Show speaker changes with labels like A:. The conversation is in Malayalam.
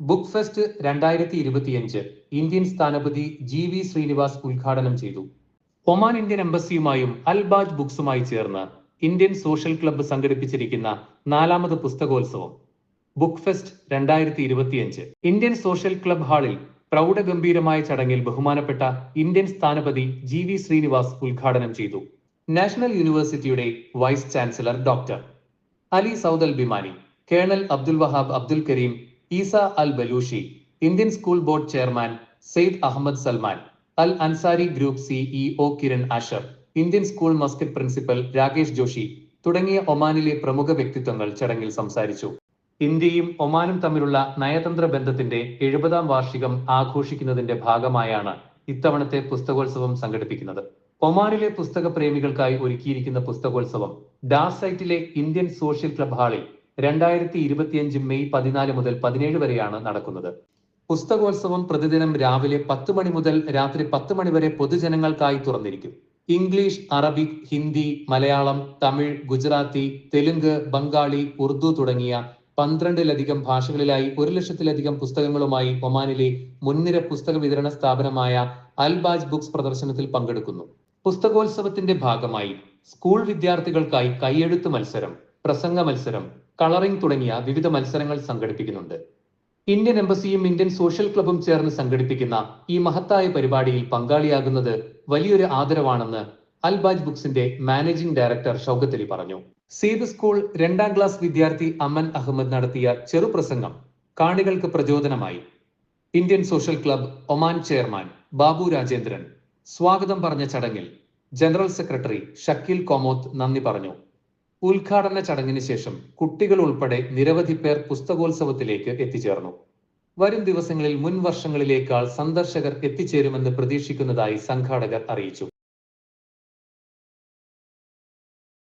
A: ബുക്ക് ഫെസ്റ്റ് രണ്ടായിരത്തി ഇരുപത്തിയഞ്ച് ഇന്ത്യൻ സ്ഥാനപതി ജി വി ശ്രീനിവാസ് ഉദ്ഘാടനം ചെയ്തു. ഒമാൻ ഇന്ത്യൻ എംബസിയുമായും അൽബാജ് ബുക്സുമായി ചേർന്ന് ഇന്ത്യൻ സോഷ്യൽ ക്ലബ്ബ് സംഘടിപ്പിച്ചിരിക്കുന്ന നാലാമത് പുസ്തകോത്സവം. ബുക്ക് ഫെസ്റ്റ് രണ്ടായിരത്തി ഇരുപത്തിയഞ്ച് ഇന്ത്യൻ സോഷ്യൽ ക്ലബ്ബ് ഹാളിൽ പ്രൗഢഗംഭീരമായ ചടങ്ങിൽ ബഹുമാനപ്പെട്ട ഇന്ത്യൻ സ്ഥാനപതി ജി വി ശ്രീനിവാസ് ഉദ്ഘാടനം ചെയ്തു. നാഷണൽ യൂണിവേഴ്സിറ്റിയുടെ vice chancellor doctor Ali Saud Al Bimani colonel Abdul Wahab Abdul Karim Isa Al Balushi Indian School Board chairman Syed Ahmed Salman Al Ansari group CEO Kiran Asher Indian School Muscat principal Rakesh Joshi തുടങ്ങിയ ഒമാനിലെ പ്രമുഖ വ്യക്തിത്വങ്ങൾ ചടങ്ങിൽ സംസാരിച്ചു. ഇന്ത്യയും ഒമാനും തമ്മിലുള്ള നയതന്ത്ര ബന്ധത്തിന്റെ എഴുപതാം വാർഷികം ആഘോഷിക്കുന്നതിന്റെ ഭാഗമായാണ് ഇത്തവണത്തെ പുസ്തകോത്സവം സംഘടിപ്പിക്കുന്നത്. ഒമാനിലെ പുസ്തക പ്രേമികൾക്കായി ഒരുക്കിയിരിക്കുന്ന പുസ്തകോത്സവം ഡാസ് സൈറ്റിലെ ഇന്ത്യൻ സോഷ്യൽ ക്ലബ് ഹാളിൽ രണ്ടായിരത്തി ഇരുപത്തിയഞ്ച് മെയ് പതിനാല് മുതൽ പതിനേഴ് വരെയാണ് നടക്കുന്നത്. പുസ്തകോത്സവം പ്രതിദിനം രാവിലെ പത്ത് മണി മുതൽ രാത്രി പത്ത് മണി വരെ പൊതുജനങ്ങൾക്കായി തുറന്നിരിക്കും. ഇംഗ്ലീഷ് അറബിക് ഹിന്ദി മലയാളം തമിഴ് ഗുജറാത്തി തെലുങ്ക് ബംഗാളി ഉറുദു തുടങ്ങിയ പന്ത്രണ്ടിലധികം ഭാഷകളിലായി ഒരു ലക്ഷത്തിലധികം പുസ്തകങ്ങളുമായി ഒമാനിലെ മുൻനിര പുസ്തക വിതരണ സ്ഥാപനമായ അൽബാജ് ബുക്സ് പ്രദർശനത്തിൽ പങ്കെടുക്കുന്നു. പുസ്തകോത്സവത്തിന്റെ ഭാഗമായി സ്കൂൾ വിദ്യാർത്ഥികൾക്കായി കൈയെഴുത്ത് മത്സരം പ്രസംഗ മത്സരം കളറിംഗ് തുടങ്ങിയ വിവിധ മത്സരങ്ങൾ സംഘടിപ്പിക്കുന്നുണ്ട്. ഇന്ത്യൻ എംബസിയും ഇന്ത്യൻ സോഷ്യൽ ക്ലബും ചേർന്ന് സംഘടിപ്പിക്കുന്ന ഈ മഹത്തായ പരിപാടിയിൽ പങ്കാളിയാകുന്നത് വലിയൊരു ആദരവാണെന്ന് അൽബാജ് ബുക്സിന്റെ മാനേജിംഗ് ഡയറക്ടർ ഷൗക്കത്ത് പറഞ്ഞു. സീത് സ്കൂൾ രണ്ടാം ക്ലാസ് വിദ്യാർത്ഥി അമൻ അഹമ്മദ് നടത്തിയ ചെറുപ്രസംഗം കാണികൾക്ക് പ്രചോദനമായി. Indian Social Club Oman chairman Babu Rajendran സ്വാഗതം പറഞ്ഞ ചടങ്ങിൽ ജനറൽ സെക്രട്ടറി ഷക്കീൽ കോമോത്ത് നന്ദി പറഞ്ഞു. ഉദ്ഘാടന ചടങ്ങിന് ശേഷം കുട്ടികൾ ഉൾപ്പെടെ നിരവധി പേർ പുസ്തകോത്സവത്തിലേക്ക് എത്തിച്ചേർന്നു. വരും ദിവസങ്ങളിൽ മുൻ വർഷങ്ങളിലേക്കാൾ സന്ദർശകർ എത്തിച്ചേരുമെന്ന് പ്രതീക്ഷിക്കുന്നതായി സംഘാടകർ അറിയിച്ചു.